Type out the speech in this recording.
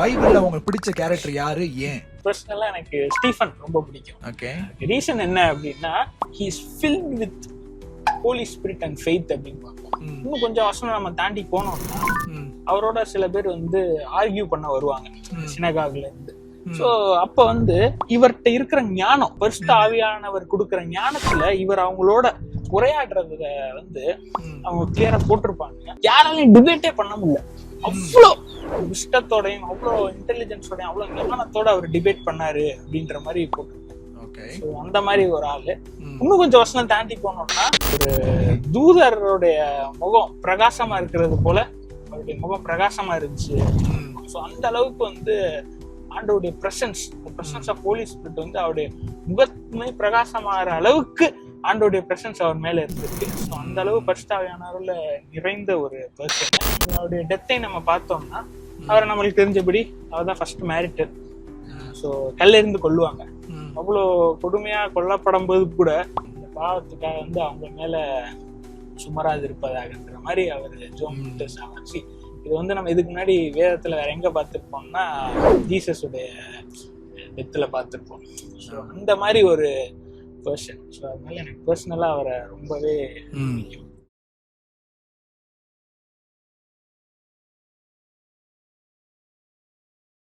பைபிள்ல உங்களுக்கு பிடிச்ச கேரக்டர் யாரு? ஏன்? பர்சனலா எனக்கு ஸ்டீஃபன் ரொம்ப பிடிக்கும். ஓகே ரீசன் என்ன அப்படின்னா he is filled with holy spirit and faith அப்படின்னு இன்னும் கொஞ்சம் வசனம் நம்ம தாண்டி போனோம்னா அவரோட சில பேர் வந்து ஆர்கியூ பண்ண வருவாங்க. சினகாகுல இருந்து. சோ அப்ப வந்து இவர்கிட்ட இருக்கிற ஞானம் பரிசுத்த ஆவியானவர் கொடுக்கிற ஞானத்துல இவர் அவங்களோட உரையாடுறத வந்து அவங்க கிளியரா போட்டிருப்பாங்க. யாராலையும் டிபேட்டே பண்ண முடியல. அவ்வளோ இஷ்டத்தோடையும் அவ்வளோ இன்டெலிஜென்ஸோடையும் அவ்வளோ ஞானத்தோட அவர் டிபேட் பண்ணாரு அப்படின்ற மாதிரி போட்டு அந்த மாதிரி ஒரு ஆளு. இன்னும் கொஞ்சம் வருஷம் தாண்டி போனோம்னா ஒரு தூதருடைய முகம் பிரகாசமா இருக்கிறது போல அவருடைய முகம் பிரகாசமா இருந்துச்சு. ஸோ அந்த அளவுக்கு வந்து ஆண்டவருடைய presence presence of holy spirit வந்து அவருடைய முகமே பிரகாசமாகிற அளவுக்கு ஆண்டோடைய பிரசன்ஸ் அவர் மேல இருந்திருக்கு. ஸோ அந்த அளவு பரிசுத்தாவியானவர்ல நிறைந்த ஒரு பர்சன் அவருடைய டெத்தை நம்ம பார்த்தோம்னா அவரை நம்மளுக்கு தெரிஞ்சபடி அவர் தான் ஃபர்ஸ்ட் மேரிட்டர் ஸோ கல்லெறிந்து கொள்ளுவாங்க அவ்வளோ கொடுமையா கொல்லப்படும் போது கூட இந்த பாவத்துக்காக வந்து அவங்க மேல சுமராது இருப்பதாகன்ற மாதிரி அவர் ஜோமிட்டு சாட்சி இது வந்து நம்ம இதுக்கு முன்னாடி வேதத்துல வேற எங்க பார்த்திருப்போம்னா ஜீசஸ் உடைய டெத்துல பார்த்திருப்போம். ஸோ அந்த மாதிரி ஒரு பர்சன் ஸோ அதனால எனக்கு பர்சனலா அவரை ரொம்பவே பிடிக்கும்.